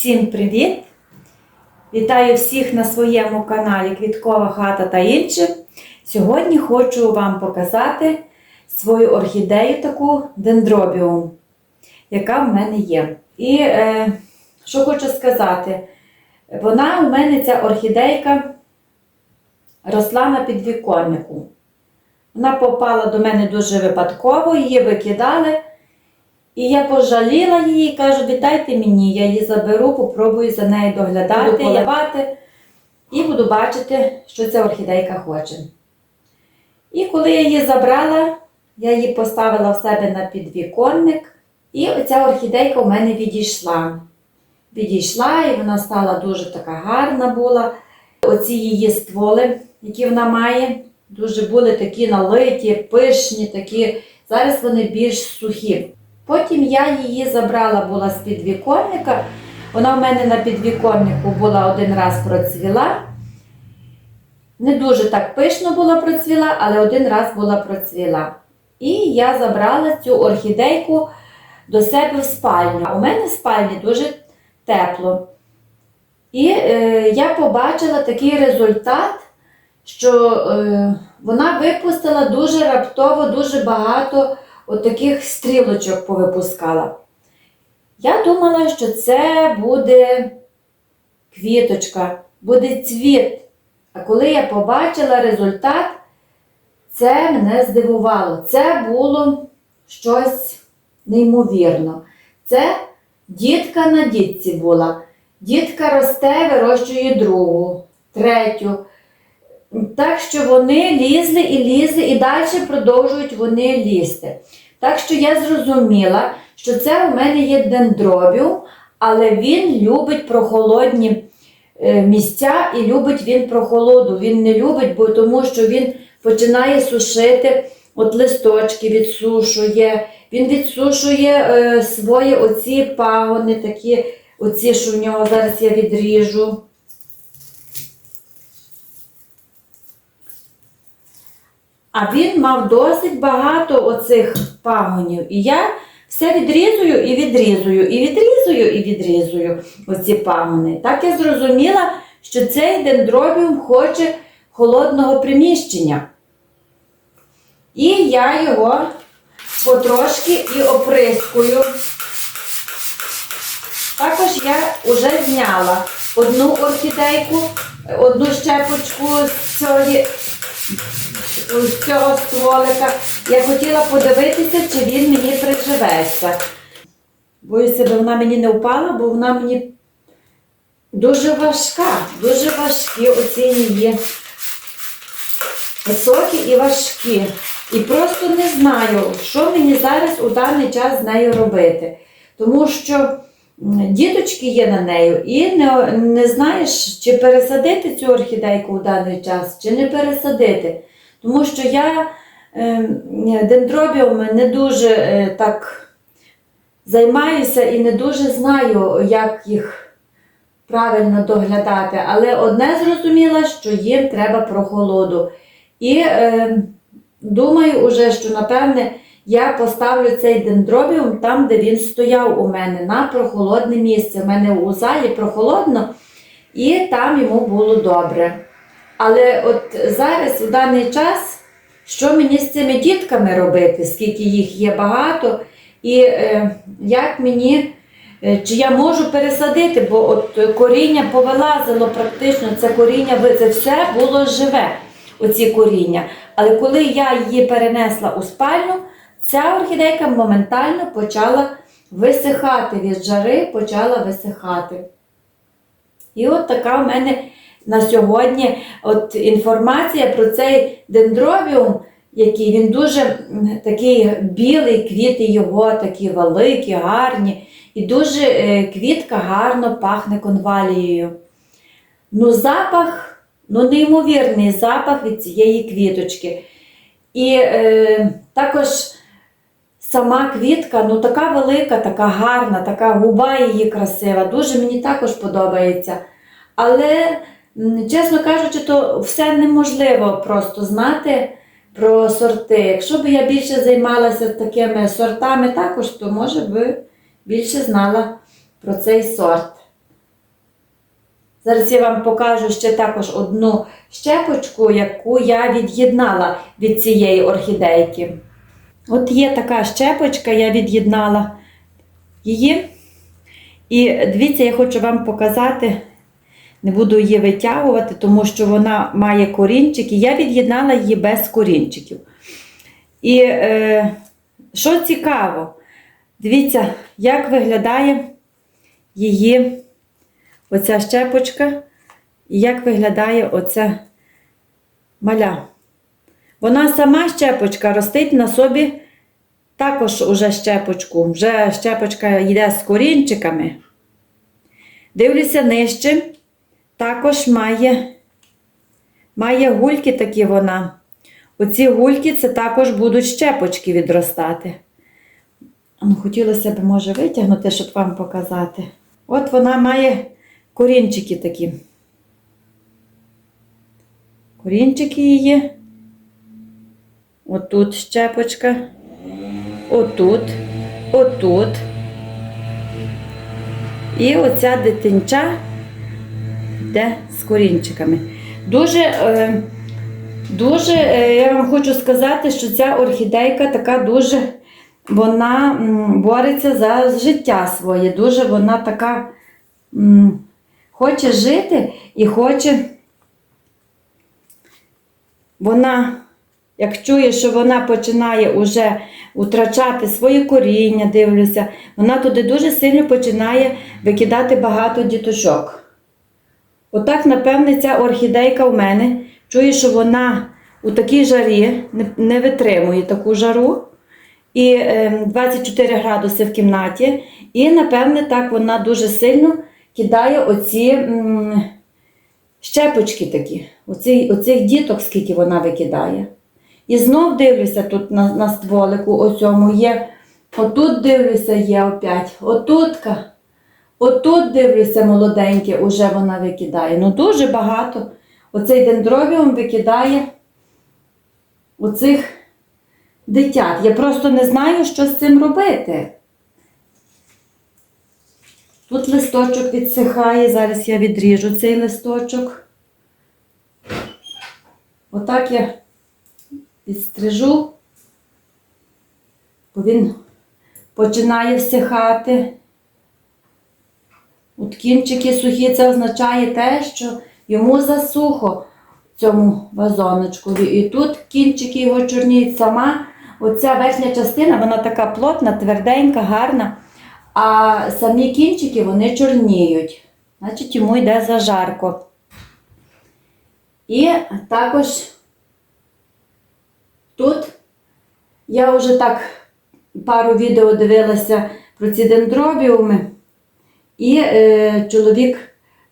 Всім привіт! Вітаю всіх на своєму каналі Квіткова хата та інше. Сьогодні хочу вам показати свою орхідею таку дендробіум, яка в мене є. І е, що хочу сказати, вона у мене ця орхідейка росла на підвіконнику. Вона попала до мене дуже випадково, її викидали. І я пожаліла її, кажу, віддайте мені, я її заберу, попробую за нею доглядати, поливати. І буду бачити, що ця орхідейка хоче. І коли я її забрала, я її поставила в себе на підвіконник, і оця орхідейка у мене відійшла. Відійшла, і вона стала дуже така гарна була. Оці її стволи, які вона має, дуже були такі налиті, пишні, такі. Зараз вони більш сухі. Потім я її забрала була з підвіконника. Вона в мене на підвіконнику була один раз процвіла. Не дуже так пишно була процвіла, але один раз була процвіла. І я забрала цю орхідейку до себе в спальню. У мене в спальні дуже тепло. І е, я побачила такий результат, що е, вона випустила дуже раптово, дуже багато от таких стрілочок повипускала. Я думала, що це буде квіточка, буде цвіт. А коли я побачила результат, це мене здивувало. Це було щось неймовірно. Це дітка на дітці була. Дітка росте, вирощує другу, третю. Так що вони лізли і лізли, і далі продовжують вони лізти. Так що я зрозуміла, що це у мене є дендробіум, але він любить прохолодні е, місця і любить він прохолоду. Він не любить, бо тому що він починає сушити, от листочки відсушує, він відсушує е, свої оці пагони, такі, оці, що в нього зараз я відріжу. А він мав досить багато оцих пагонів. І я все відрізую і відрізую, і відрізую, і відрізую оці пагони. Так я зрозуміла, що цей дендробіум хоче холодного приміщення. І я його потрошки і оприскую. Також я вже зняла одну орхідейку, одну щепочку з цієї з цього стволика. Я хотіла подивитися, чи він мені приживеться. Боюся, би вона мені не впала, бо вона мені дуже важка, дуже важкі оці її високі і важкі. І просто не знаю, що мені зараз у даний час з нею робити. Тому що діточки є на нею, і не, не знаєш, чи пересадити цю орхідейку у даний час, чи не пересадити. Тому що я е, дендробіуми не дуже е, так займаюся і не дуже знаю, як їх правильно доглядати. Але одне зрозуміла, що їм треба прохолоду. І е, думаю, уже, що напевне я поставлю цей дендробіум там, де він стояв у мене, на прохолодне місце. У мене у залі прохолодно, і там йому було добре. Але от зараз, у даний час, що мені з цими дітками робити, скільки їх є багато, і е, як мені, е, чи я можу пересадити, бо от коріння повилазило практично, це коріння, це все було живе, оці коріння. Але коли я її перенесла у спальню, ця орхідейка моментально почала висихати від жари, почала висихати. І от така в мене на сьогодні от інформація про цей дендробіум, який він дуже такий білий, квіти його такі великі, гарні, і дуже е, квітка гарно пахне конвалією. Ну, запах, ну, неймовірний запах від цієї квіточки. І е, також сама квітка, ну така велика, така гарна, така губа її красива. Дуже мені також подобається. Але, чесно кажучи, то все неможливо просто знати про сорти. Якщо б я більше займалася такими сортами також, то може би більше знала про цей сорт. Зараз я вам покажу ще також одну щепочку, яку я від'єднала від цієї орхідейки. От є така щепочка, я від'єднала її. І дивіться, я хочу вам показати, не буду її витягувати, тому що вона має корінчики. Я від'єднала її без корінчиків. І е, що цікаво, дивіться, як виглядає її оця щепочка, і як виглядає оця маля. Вона сама щепочка ростить на собі також уже щепочку. Вже щепочка йде з корінчиками. Дивлюся нижче, також має, має гульки такі вона. Оці гульки це також будуть щепочки відростати. Ну, хотілося б, може, витягнути, щоб вам показати. От вона має корінчики такі. Корінчики її. Отут щепочка. Отут. Отут. І оця дитинча йде з корінчиками. Дуже, е, дуже, е, я вам хочу сказати, що ця орхідейка така дуже, вона бореться за життя своє. Дуже вона така хоче жити і хоче. Вона, як чує, що вона починає уже втрачати своє коріння, дивлюся, вона туди дуже сильно починає викидати багато діточок. Отак, напевне, ця орхідейка в мене чує, що вона у такій жарі не, витримує таку жару. І е, 24 градуси в кімнаті. І, напевне, так вона дуже сильно кидає оці щепочки такі, оцих діток, скільки вона викидає. І знов дивлюся тут на, на стволику, ось цьому є. Отут дивлюся, є опять. Отутка. Отут дивлюся, молоденьке, уже вона викидає. Ну дуже багато. Оцей дендробіум викидає оцих дитят. Я просто не знаю, що з цим робити. Тут листочок відсихає, зараз я відріжу цей листочок. Отак я підстрижу, бо він починає всихати. От кінчики сухі, це означає те, що йому засухо цьому вазоночку. І тут кінчики його чорніють сама. Оця верхня частина, вона така плотна, тверденька, гарна. А самі кінчики вони чорніють. Значить, йому йде зажарко. І також тут я вже так пару відео дивилася про ці дендробіуми. І е, чоловік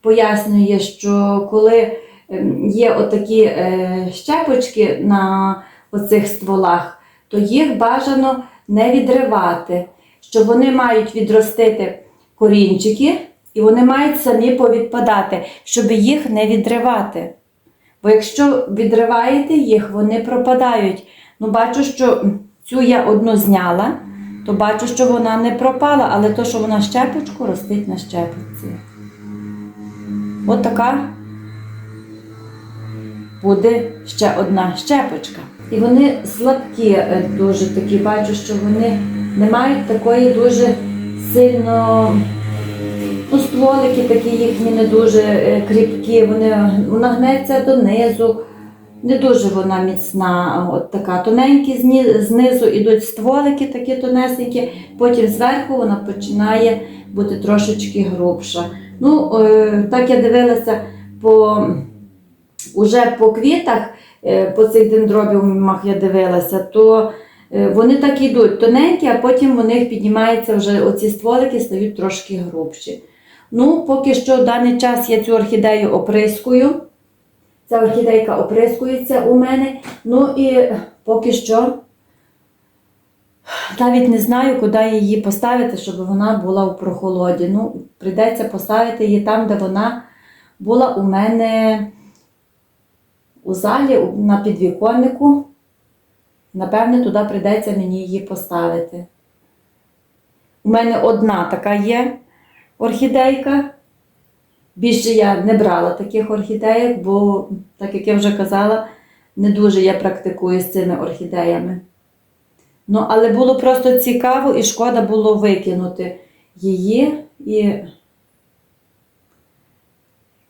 пояснює, що коли ем, є отакі е, щепочки на оцих стволах, то їх бажано не відривати, що вони мають відростити корінчики і вони мають самі повідпадати, щоб їх не відривати. Бо якщо відриваєте їх, вони пропадають. Ну, бачу, що цю я одну зняла, то бачу, що вона не пропала, але то, що вона щепочку ростить на щепочці. От така буде ще одна щепочка. І вони слабкі е, дуже такі, бачу, що вони не мають такої дуже сильно. Ну, стволики такі їхні не дуже е, кріпкі, вони, вона гнеться донизу. Не дуже вона міцна, от така тоненькі знизу йдуть стволики такі тонесенькі, потім зверху вона починає бути трошечки грубша. Ну, е, так я дивилася по, уже по квітах, е, по цих дендробіумах я дивилася, то вони так йдуть тоненькі, а потім у них піднімаються вже оці стволики, стають трошки грубші. Ну, поки що в даний час я цю орхідею оприскую. Ця орхідейка оприскується у мене. Ну і поки що навіть не знаю, куди її поставити, щоб вона була у прохолоді. Ну, прийдеться поставити її там, де вона була у мене у залі на підвіконнику. Напевне, туди прийдеться мені її поставити. У мене одна така є орхідейка. Більше я не брала таких орхідеїк, бо, так як я вже казала, не дуже я практикую з цими орхідеями. Ну, але було просто цікаво і шкода було викинути її. І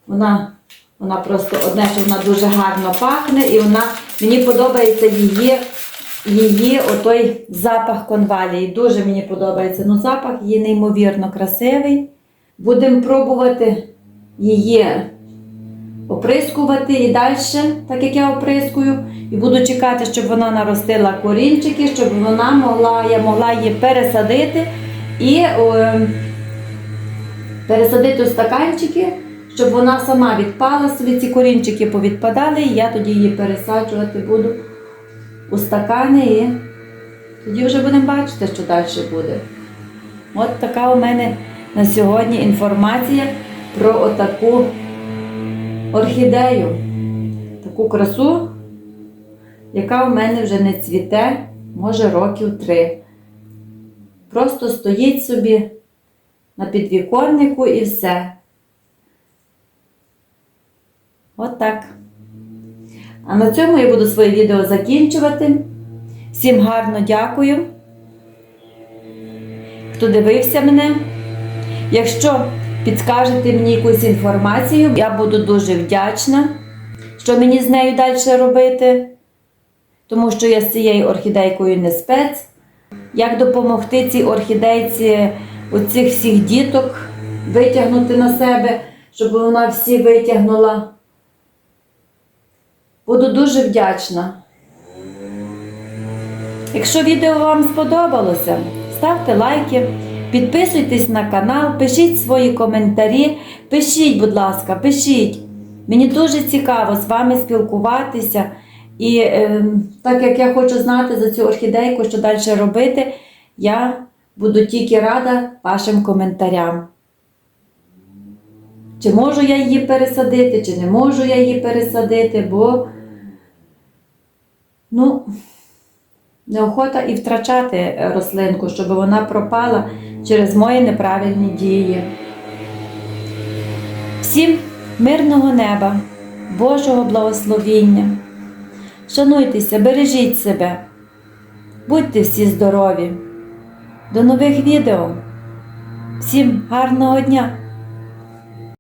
вона, вона просто одне, що вона дуже гарно пахне, і вона мені подобається її, її отой запах конвалії. Дуже мені подобається. Ну, запах її неймовірно красивий. Будемо пробувати її оприскувати і далі, так як я оприскую, і буду чекати, щоб вона наростила корінчики, щоб вона могла, я могла її пересадити і е, пересадити у стаканчики, щоб вона сама відпала, собі ці корінчики повідпадали, і я тоді її пересаджувати буду у стакани і тоді вже будемо бачити, що далі буде. От така у мене на сьогодні інформація про отаку орхідею, таку красу, яка у мене вже не цвіте, може років три. Просто стоїть собі на підвіконнику і все. От. А на цьому я буду своє відео закінчувати. Всім гарно дякую, хто дивився мене. Якщо підскажете мені якусь інформацію, я буду дуже вдячна, що мені з нею далі робити, тому що я з цією орхідейкою не спец. Як допомогти цій орхідейці оцих всіх діток витягнути на себе, щоб вона всі витягнула. Буду дуже вдячна. Якщо відео вам сподобалося, ставте лайки, підписуйтесь на канал, пишіть свої коментарі, пишіть, будь ласка, пишіть. Мені дуже цікаво з вами спілкуватися. І е, так як я хочу знати за цю орхідейку, що далі робити, я буду тільки рада вашим коментарям. Чи можу я її пересадити, чи не можу я її пересадити, бо ну, неохота і втрачати рослинку, щоб вона пропала через мої неправильні дії. Всім мирного неба, Божого благословіння. Шануйтеся, бережіть себе, будьте всі здорові. До нових відео. Всім гарного дня!